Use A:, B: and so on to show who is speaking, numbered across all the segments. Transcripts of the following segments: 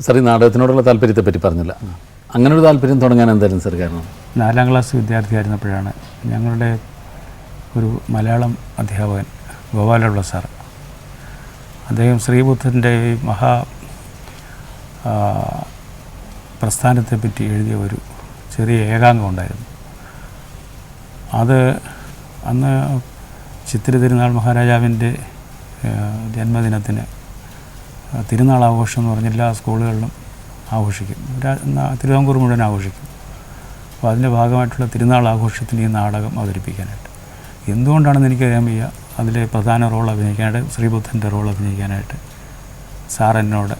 A: Sir ഈ നാടകത്തിനോടുള്ള താല്പര്യത്തെ പറ്റി പറഞ്ഞില്ല. അങ്ങനെ ഒരു താല്പര്യം തുടങ്ങാൻ എന്തായാലും സാർ കാരണം?
B: നാലാം ക്ലാസ് വിദ്യാർത്ഥിയായിരുന്നപ്പോഴാണ് ഞങ്ങളുടെ ഒരു മലയാളം അധ്യാപകൻ ഗോപാലുള്ള സാർ. അദ്ദേഹം ശ്രീബുദ്ധന്റെ മഹാ പ്രസ്ഥാനത്തെ പറ്റി എഴുതിയ ഒരു ചെറിയ ഏകാംഗം ഉണ്ടായിരുന്നു. അത് അന്ന് ചിത്തിര തിരുനാൾ മഹാരാജാവിന്റെ ജന്മദിനത്തിന് തിരുനാൾ ആഘോഷം എന്ന് പറഞ്ഞ എല്ലാ സ്കൂളുകളിലും ആഘോഷിക്കും. തിരുവിതാംകൂർ മുഴുവൻ ആഘോഷിക്കും. അപ്പോൾ അതിന്റെ ഭാഗമായിട്ടുള്ള തിരുനാൾ ആഘോഷത്തിന് ഈ നാടകം അവതരിപ്പിക്കാനായിട്ട്. എന്തുകൊണ്ടാണെന്ന് എനിക്കറിയാൻ വയ്യ. അതിലെ പ്രധാന റോൾ അഭിനയിക്കാനായിട്ട് ശ്രീബുദ്ധന്റെ റോൾ അഭിനയിക്കാനായിട്ട് സാർ എന്നോട്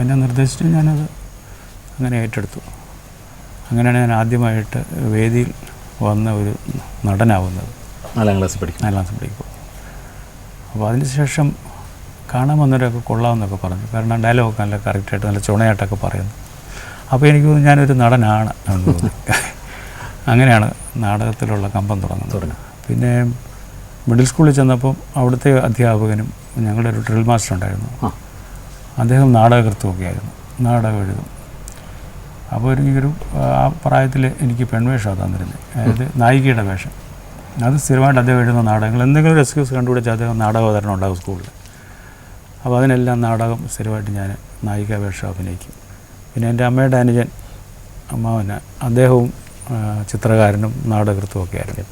B: എന്നെ നിർദ്ദേശിച്ചു. ഞാനത് അങ്ങനെ ഏറ്റെടുത്തു. അങ്ങനെയാണ് ഞാൻ ആദ്യമായിട്ട് വേദിയിൽ വന്ന ഒരു നടനാവുന്നത്.
A: നാലാം ക്ലാസ് പഠിക്കും
B: നാലാം ക്ലാസ് പഠിക്കും അപ്പോൾ അതിനുശേഷം കാണാൻ വന്നവരൊക്കെ കൊള്ളാമെന്നൊക്കെ പറഞ്ഞു. കാരണം ഡയലോഗൊക്കെ നല്ല കറക്റ്റായിട്ട് നല്ല ചുണയായിട്ടൊക്കെ പറയുന്നു. അപ്പോൾ എനിക്ക് തോന്നുന്നു ഞാനൊരു നടനാണ് എന്ന് തോന്നി. അങ്ങനെയാണ് നാടകത്തിലുള്ള കമ്പം തുടങ്ങുന്നത്. പിന്നെ മിഡിൽ സ്കൂളിൽ ചെന്നപ്പോൾ അവിടുത്തെ അധ്യാപകനും ഞങ്ങളുടെ ഒരു ഡ്രിൽ മാസ്റ്റർ ഉണ്ടായിരുന്നു. അദ്ദേഹം നാടകകൃത്തുമൊക്കെ ആയിരുന്നു നാടകം എഴുതും. അപ്പോൾ എനിക്കൊരു ഒരു ആ പ്രായത്തിൽ എനിക്ക് പെൺവേഷമാണ് തന്നിരുന്നത് അതായത് നായികയുടെ വേഷം. അത് സ്ഥിരമായിട്ട് അദ്ദേഹം എഴുതുന്ന നാടകങ്ങൾ. എന്തെങ്കിലും ഒരു എക്സ്ക്യൂസ് കണ്ടുപിടിച്ച് അദ്ദേഹം നാടകാവതരണം ഉണ്ടാകും സ്കൂളിൽ അപ്പോൾ അതിനെല്ലാം നാടകം സ്ഥിരമായിട്ട് ഞാൻ നായിക വേഷം അഭിനയിക്കും. പിന്നെ എന്റെ അമ്മയുടെ അനുജൻ അമ്മാവന് അദ്ദേഹവും ചിത്രകാരനും നാടകൃത്തും ഒക്കെ ആയിരുന്നു.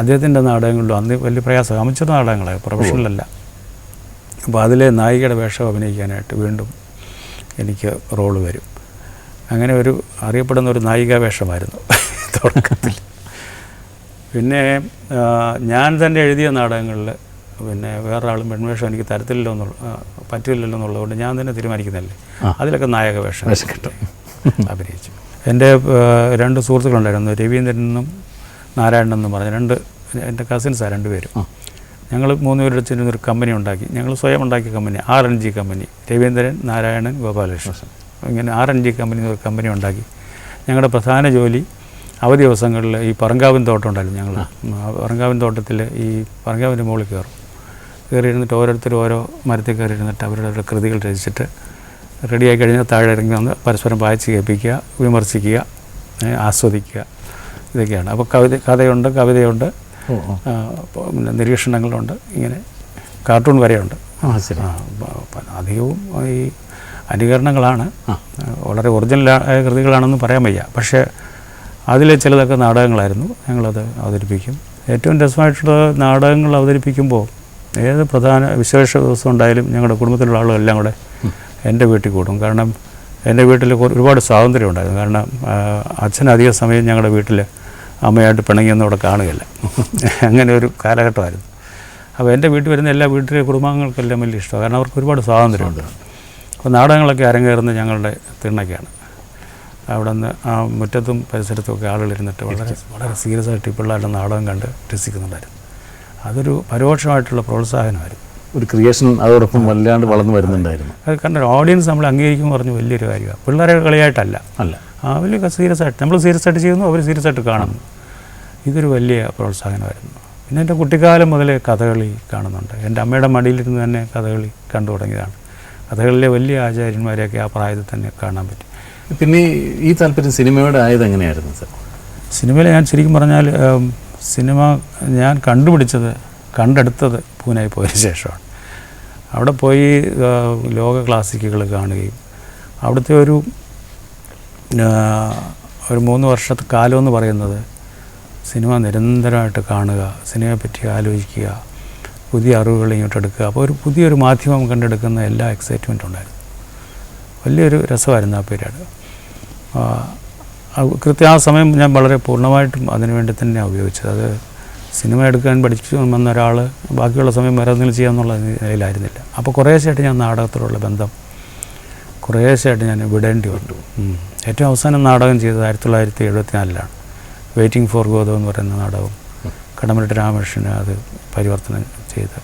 B: അദ്ദേഹത്തിന്റെ നാടകങ്ങളിലും അന്ന് വലിയ പ്രയാസം അമിച്ചർ നാടകങ്ങളായി പ്രൊഫഷണലല്ല അപ്പോൾ അതിലെ നായികയുടെ വേഷം അഭിനയിക്കാനായിട്ട് വീണ്ടും എനിക്ക് റോൾ വരും. അങ്ങനെ ഒരു അറിയപ്പെടുന്ന ഒരു നായിക വേഷമായിരുന്നു തുടക്കത്തിൽ. പിന്നെ ഞാൻ തന്നെ എഴുതിയ നാടകങ്ങളിൽ പിന്നെ വേറൊരാളും പെൺവേഷം എനിക്ക് തരത്തില്ലല്ലോ എന്നുള്ള പറ്റില്ലല്ലോ എന്നുള്ളതുകൊണ്ട് ഞാൻ തന്നെ തീരുമാനിക്കുന്നതല്ലേ അതിലൊക്കെ നായക വേഷം കിട്ടും. അഭിനയിച്ചു. എന്റെ രണ്ട് സുഹൃത്തുക്കളുണ്ടായിരുന്നു രവീന്ദ്രനെന്നും നാരായണൻ എന്നും പറഞ്ഞ രണ്ട് എന്റെ കസിൻസാണ് രണ്ടുപേരും ഞങ്ങൾ മൂന്ന് പേരുടെ ചെന്നൊരു കമ്പനി ഉണ്ടാക്കി. ഞങ്ങൾ സ്വയം ഉണ്ടാക്കിയ company R N G company Raveendran Narayanan Gopalakrishnan. ഇങ്ങനെ ആർ എൻ ജി കമ്പനി എന്നൊരു കമ്പനി ഉണ്ടാക്കി. ഞങ്ങളുടെ പ്രധാന ജോലി അവധി ദിവസങ്ങളിൽ ഈ പറങ്കാവിൻ തോട്ടം ഉണ്ടായിരുന്നു ഞങ്ങൾ പറങ്കാവിൻ തോട്ടത്തിൽ ഈ പറങ്കാവിന്റെ മുകളിൽ കയറും. കയറി ഇരുന്നിട്ട് ഓരോരുത്തരും ഓരോ മരത്തിൽ കയറി ഇരുന്നിട്ട് അവരുടെ അവരുടെ കൃതികൾ രചിച്ചിട്ട് റെഡിയായി കഴിഞ്ഞാൽ താഴെ ഇറങ്ങി വന്ന് പരസ്പരം വായിച്ച് കേൾപ്പിക്കുക വിമർശിക്കുക ആസ്വദിക്കുക. ഇതൊക്കെയാണ്. അപ്പോൾ കവിത കഥയുണ്ട് കവിതയുണ്ട് പിന്നെ നിരീക്ഷണങ്ങളുണ്ട് ഇങ്ങനെ കാർട്ടൂൺ വരെയുണ്ട്. അധികവും ഈ അനുകരണങ്ങളാണ്. വളരെ ഒറിജിനൽ കൃതികളാണെന്ന് പറയാൻ വയ്യ. പക്ഷേ അതിലെ ചിലതൊക്കെ നാടകങ്ങളായിരുന്നു. ഞങ്ങളത് അവതരിപ്പിക്കും. ഏറ്റവും രസമായിട്ടുള്ള നാടകങ്ങൾ അവതരിപ്പിക്കുമ്പോൾ ഏത് പ്രധാന വിശേഷ ദിവസം ഉണ്ടായാലും ഞങ്ങളുടെ കുടുംബത്തിലുള്ള ആളുകളെല്ലാം കൂടെ എന്റെ വീട്ടിൽ കൂടും. കാരണം എന്റെ വീട്ടിൽ ഒരുപാട് സ്വാതന്ത്ര്യം ഉണ്ടായിരുന്നു. കാരണം അച്ഛൻ അധിക സമയം ഞങ്ങളുടെ വീട്ടിൽ അമ്മയായിട്ട് പിണങ്ങിയൊന്നും അവിടെ കാണുകയില്ല. അങ്ങനെ ഒരു കാലഘട്ടമായിരുന്നു. അപ്പോൾ എന്റെ വീട്ടിൽ വരുന്ന എല്ലാ വീട്ടിലെ കുടുംബാംഗങ്ങൾക്കെല്ലാം വലിയ ഇഷ്ടമാണ്. കാരണം അവർക്ക് ഒരുപാട് സ്വാതന്ത്ര്യമുണ്ട് അപ്പോൾ നാടകങ്ങളൊക്കെ അരങ്ങേറുന്നത് ഞങ്ങളുടെ തിണ്ണയ്ക്കാണ് അവിടെ നിന്ന് ആ മുറ്റത്തും പരിസരത്തും ഒക്കെ ആളുകളിരുന്നിട്ട് വളരെ വളരെ സീരിയസ് ആയിട്ട് പിള്ളേരുടെ നാടകം കണ്ട് രസിക്കുന്നുണ്ടായിരുന്നു. അതൊരു പരോക്ഷമായിട്ടുള്ള പ്രോത്സാഹനമായിരുന്നു.
A: ഒരു ക്രിയേഷൻ അതോടൊപ്പം വല്ലാണ്ട് വളർന്നു വരുന്നുണ്ടായിരുന്നു.
B: അത് കണ്ട ഓഡിയൻസ് നമ്മൾ അംഗീകരിക്കുമ്പോൾ പറഞ്ഞു വലിയൊരു കാര്യമാണ് പിള്ളേരെ കളിയായിട്ടല്ല.
A: അല്ല.
B: അവർ സീരിയസ് ആയിട്ട് നമ്മൾ സീരിയസ് ആയിട്ട് ചെയ്യുന്നു അവർ സീരിയസ് ആയിട്ട് കാണുന്നു. ഇതൊരു വലിയ പ്രോത്സാഹനമായിരുന്നു. പിന്നെ എന്റെ കുട്ടിക്കാലം മുതലേ കഥകളി കാണുന്നുണ്ട്. എന്റെ അമ്മയുടെ മടിയിലിരുന്ന് തന്നെ കഥകളി കണ്ടു തുടങ്ങിയതാണ്. കഥകളിലെ വലിയ ആചാര്യന്മാരെയൊക്കെ ആ പ്രായത്തിൽ തന്നെ കാണാൻ പറ്റി.
A: പിന്നെ ഈ- താല്പര്യം സിനിമയോട് ആയത് എങ്ങനെയായിരുന്നു സർ?
B: സിനിമയിൽ ഞാൻ ശരിക്കും പറഞ്ഞാൽ സിനിമ ഞാൻ കണ്ടുപിടിച്ചത് കണ്ടെടുത്തത് പൂനെ പോയതിന് ശേഷമാണ്. അവിടെ പോയി ലോക ക്ലാസിക്കുകൾ കാണുകയും അവിടുത്തെ ഒരു ഒരു മൂന്ന് വർഷത്തെ കാലം എന്ന് പറയുന്നത് സിനിമ നിരന്തരമായിട്ട് കാണുക സിനിമയെപ്പറ്റി ആലോചിക്കുക പുതിയ അറിവുകൾ ഇങ്ങോട്ട് എടുക്കുക. അപ്പോൾ ഒരു പുതിയൊരു മാധ്യമം കണ്ടെടുക്കുന്ന എല്ലാ എക്സൈറ്റ്മെന്റും ഉണ്ടായിരുന്നു. വലിയൊരു രസമായിരുന്നു ആ പീരീഡ് കൃത്യ ആ സമയം ഞാൻ വളരെ പൂർണമായിട്ടും അതിനുവേണ്ടി തന്നെയാണ് ഉപയോഗിച്ചത്. അത് സിനിമ എടുക്കാൻ പഠിച്ചു വന്ന ഒരാൾ ബാക്കിയുള്ള സമയം വേറെ എന്തെങ്കിലും ചെയ്യാമെന്നുള്ള നിലയിലായിരുന്നില്ല. അപ്പോൾ കുറേശ്ശായിട്ട് ഞാൻ നാടകത്തോടുള്ള ബന്ധം കുറേശ്ശായിട്ട് ഞാൻ വിടേണ്ടി വന്നു. ഏറ്റവും അവസാനം നാടകം ചെയ്തത് ആയിരത്തി തൊള്ളായിരത്തി എഴുപത്തി നാലിലാണ് വെയിറ്റിംഗ് ഫോർ ഗോതം എന്ന് പറയുന്ന നാടകം. കടമരട്ട് രാമകൃഷ്ണന് അത് പരിവർത്തനം ചെയ്ത്.